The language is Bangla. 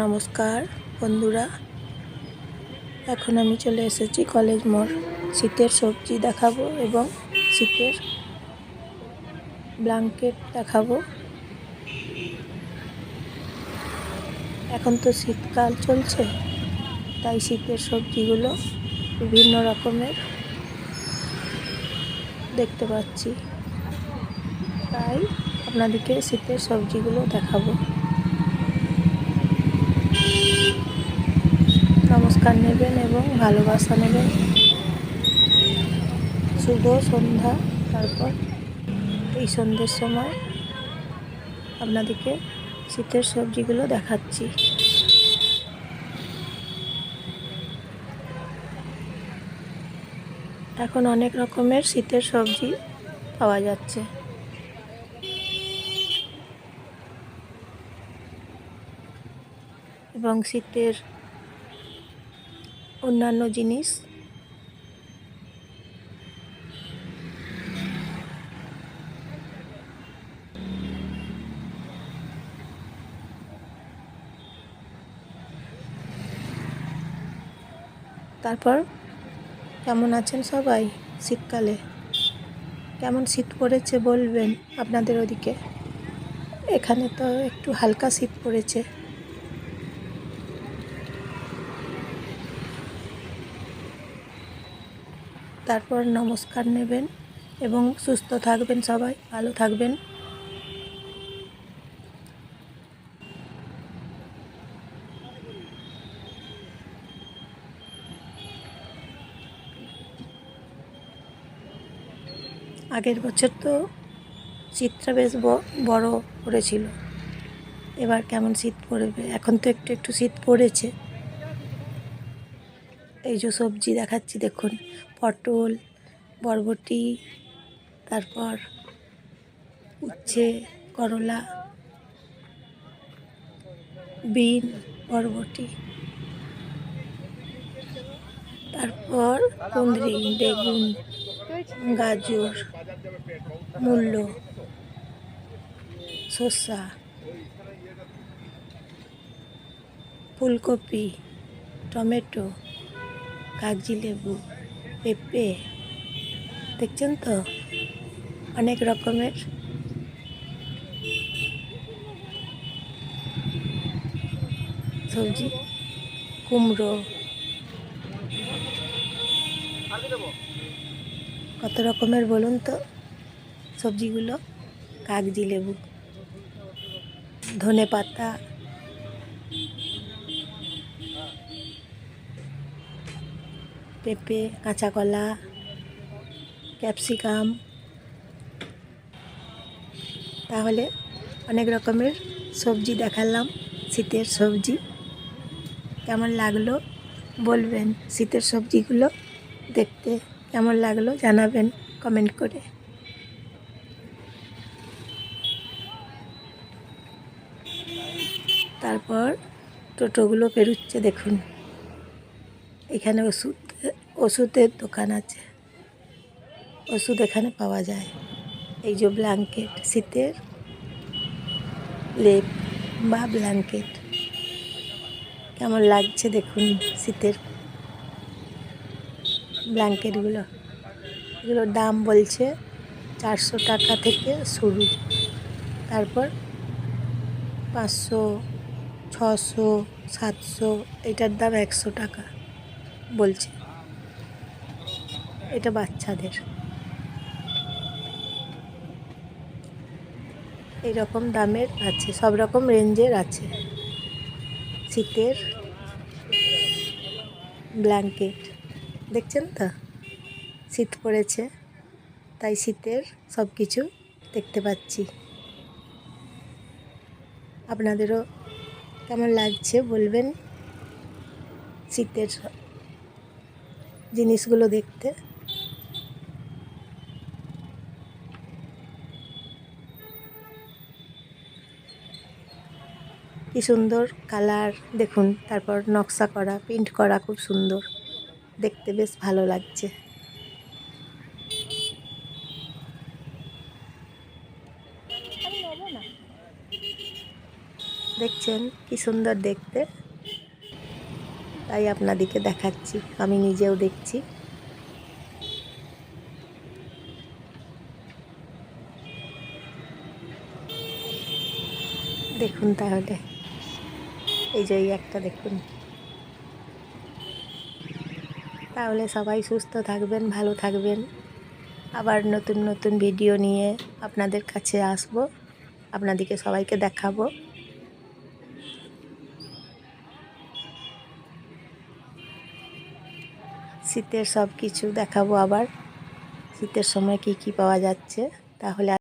নমস্কার, বন্ধুরা। এখন আমি চলে এসেছি কলেজ মোড়। শীতের সবজি দেখাবো এবং শীতের ব্ল্যাঙ্কেট দেখাবো। এখন তো শীতকাল চলছে, তাই শীতের সবজিগুলো বিভিন্ন রকমের দেখতে পাচ্ছি। তাই আপনাদেরকে শীতের সবজিগুলো দেখাবো। নমস্কার নেবেন এবং ভালোবাসা নেবেন। শুভ সন্ধ্যা, তারপর এই সন্ধ্যের সময় আপনাদেরকে শীতের সবজিগুলো দেখাচ্ছি। এখন অনেক রকমের শীতের সবজি পাওয়া যাচ্ছে। এবং শীতের অন্যান্য জিনিস। তারপর, কেমন আছেন সবাই শীতকালে? কেমন শীত পড়েছে বলবেন আপনাদের ওদিকে? এখানে তো একটু হালকা শীত পড়েছে। তারপর নমস্কার নেবেন এবং সুস্থ থাকবেন সবাই, ভালো থাকবেন। আগের বছর তো শীতটা বেশ বড় পড়েছিল। এবার কেমন শীত পড়বে? এখন তো একটু একটু শীত পড়েছে। এই যে সবজি দেখাচ্ছি, দেখুন। পটল, বরবটি, তারপর উচ্ছে, করলা, বিন, বরবটি, তারপর কুঁদরি, বেগুন, গাজর, মূল্য, শসা, ফুলকপি, টমেটো, কাগজি লেবু। পেঁপে, দেখছেন তো? অনেক রকমের। সবজি, কুমড়ো। কত রকমের বলুন তো সবজিগুলো? কাগজি লেবু ধনে পাতা পেঁপে, কাঁচা কলা, ক্যাপসিকাম। তাহলে অনেক রকমের সবজি দেখালাম, শীতের সবজি। কেমন লাগল বলবেন শীতের সবজিগুলো দেখতে? কেমন লাগল জানাবেন কমেন্ট করে। তারপর টোটোগুলো পেরুচ্ছে দেখুন। এখানে ওষুধ ওষুধের দোকান আছে। ওষুধ এখানে পাওয়া যায়। এই যে ব্ল্যাঙ্কেট, শীতের লেপ বা ব্ল্যাঙ্কেট। কেমন লাগছে দেখুন শীতের ব্ল্যাঙ্কেটগুলো। এগুলোর দাম বলছে চারশো টাকা থেকে শুরু। তারপর পাঁচশো, ছশো, সাতশো, এটার দাম একশো টাকা বলছে। এটা বাচ্চাদের। এই রকম দামের আছে, সব রকম রেঞ্জের আছে। শীতের ব্ল্যাঙ্কেট, দেখছেন তো? শীত পড়েছে, তাই শীতের সব কিছু দেখতে পাচ্ছি। আপনাদেরও কেমন লাগছে বলবেন? শীতের জিনিসগুলো দেখতে। কি সুন্দর কালার, দেখুন, তারপর নকশা করা, প্রিন্ট করা খুব সুন্দর। দেখতে বেশ ভালো লাগছে। দেখছেন কি সুন্দর দেখতে? তাই আপনাদেরকে দেখাচ্ছি, আমি নিজেও দেখছি। দেখুন তাহলে। এই যে এই একটা দেখুন। তাহলে সবাই সুস্থ থাকবেন, ভালো থাকবেন। আবার নতুন নতুন ভিডিও নিয়ে আপনাদের কাছে আসব। আপনাদেরকে সবাইকে দেখাবো। শীতের সব কিছু দেখাবো আবার। শীতের সময় কি কি পাওয়া যাচ্ছে, তাহলে